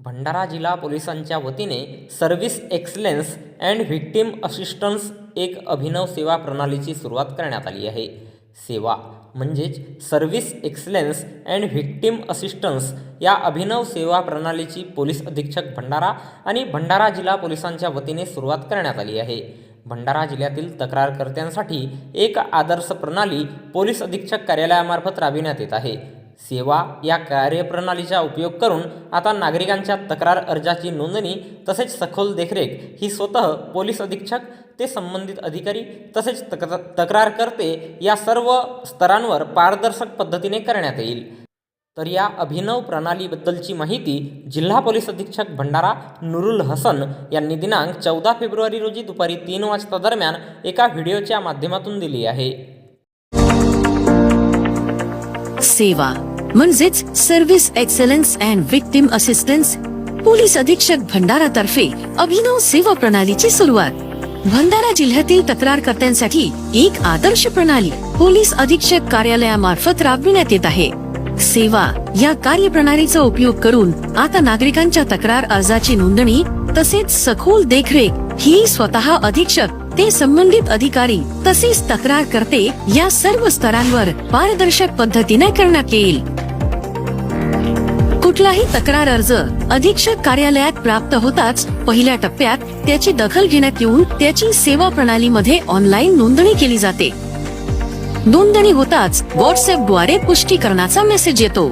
भंडारा जिल्हा पोलिसांच्या वतीने service excellence and victim assistance एक अभिनव सेवा प्रणालीची सुरुवात करण्यात आली आहे. सेवा म्हणजेच service excellence and victim assistance या अभिनव सेवा प्रणालीची पोलीस अधीक्षक भंडारा आणि भंडारा जिल्हा पोलिसांच्या वतीने सुरुवात करण्यात आली आहे. भंडारा जिल्ह्यातील तक्रारकर्त्यांसाठी एक आदर्श प्रणाली पोलीस अधीक्षक कार्यालयामार्फत राबविण्यात येत आहे. सेवा या कार्यप्रणालीचा उपयोग करून आता नागरिकांच्या तक्रार अर्जाची नोंदणी तसेच सखोल देखरेख ही स्वतः पोलीस अधीक्षक ते संबंधित अधिकारी तसेच तक तक्रारकर्ते या सर्व स्तरांवर पारदर्शक पद्धतीने करण्यात येईल. तर या अभिनव प्रणालीबद्दलची माहिती जिल्हा पोलीस अधीक्षक भंडारा नुरुल हसन यांनी दिनांक चौदा फेब्रुवारी रोजी दुपारी तीन वाजता दरम्यान एका व्हिडिओच्या माध्यमातून दिली आहे. सेवा म्हणजेच service excellence and victim assistance police अधीक्षक भंडारा तर्फे अभिनव सेवा प्रणालीची सुरुवात. भंडारा जिल्ह्यातील तक्रारकर्त्यांसाठी एक आदर्श प्रणाली पोलीस अधीक्षक कार्यालयामार्फत राबविण्यात येत आहे. सेवा या कार्यप्रणालीचा उपयोग करून आता नागरिकांच्या तक्रार अर्जाची नोंदणी तसेच सखोल देखरेख ही स्वतः अधीक्षक ते संबंधित अधिकारी तसेच तक्रार करते या सर्व स्तरांवर पारदर्शक पद्धतीने करण्यात येईल. कुठलाही तक्रार अर्ज अधीक्षक कार्यालयात प्राप्त होताच पहिल्या टप्प्यात त्याची दखल घेण्यात येऊन त्याची सेवा प्रणालीमध्ये ऑनलाईन नोंदणी केली जाते. नोंदणी होताच व्हॉट्सअपद्वारे पुष्टीकरणाचा मेसेज येतो.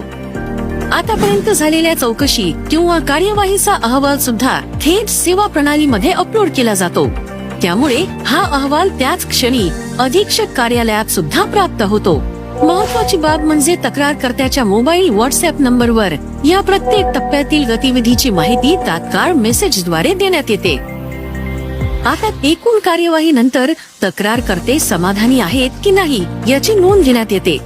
आतापर्यंत झालेल्या चौकशी किंवा कार्यवाहीचा अहवाल सुद्धा थेट सेवा प्रणालीमध्ये अपलोड केला जातो. त्यामुळे हा अहवाल त्याच क्षणी अधीक्षक कार्यालयात सुद्धा प्राप्त होतो. महत्वाची बाब म्हणजे तक्रारकर्त्याच्या मोबाईल व्हॉट्सअप नंबरवर या प्रत्येक टप्प्यातील गतिविधीची माहिती तात्काळ मेसेजद्वारे देण्यात येते. आता एकूण कार्यवाही नंतर तक्रारकर्ते समाधानी आहेत की नाही याची नोंद घेण्यात येते.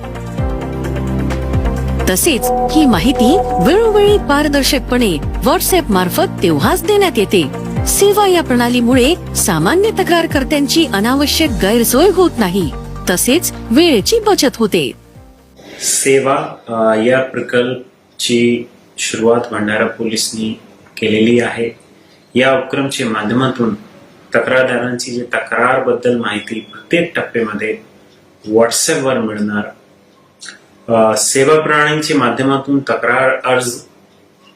तसेच ही माहिती वेळोवेळी पारदर्शकपणे व्हॉट्सअप मार्फत तेव्हाच देण्यात येते. सेवा या प्रणालीमुळे सामान्य तक्रारकर्त्यांची अनावश्यक गैरसोय होत नाही. तसेच वेळेची बचत होते. सेवा या प्रकल्पची सुरुवात भंडारा पोलिसनी केलेली आहे. या उपक्रमच्या माध्यमातून तक्रारदारांची जी तक्रारबद्दल माहिती प्रत्येक टप्प्यामध्ये व्हॉट्सअपवर मिळणार. सेवा प्रणालीच्या माध्यमातून तक्रार अर्ज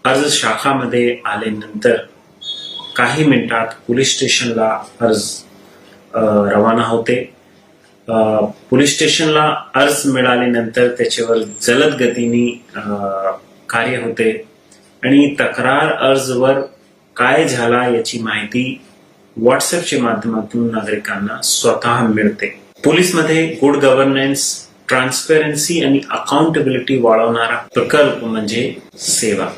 अर्ज शाखामध्ये आल्यानंतर काही मिनिटात पोलीस स्टेशनला अर्ज रवाना होते. पोलीस स्टेशनला अर्ज मिळाल्यानंतर त्याच्यावर जलद गतीने कार्य होते. आणि तक्रार अर्जवर काय झाला याची माहिती व्हॉट्सअपच्या माध्यमातून नागरिकांना स्वतः मिळते. पोलीसमध्ये गुड गव्हर्नन्स ट्रान्सपेरन्सी आणि अकाउंटेबिलिटी वाढवणारा प्रकल्प म्हणजे सेवा.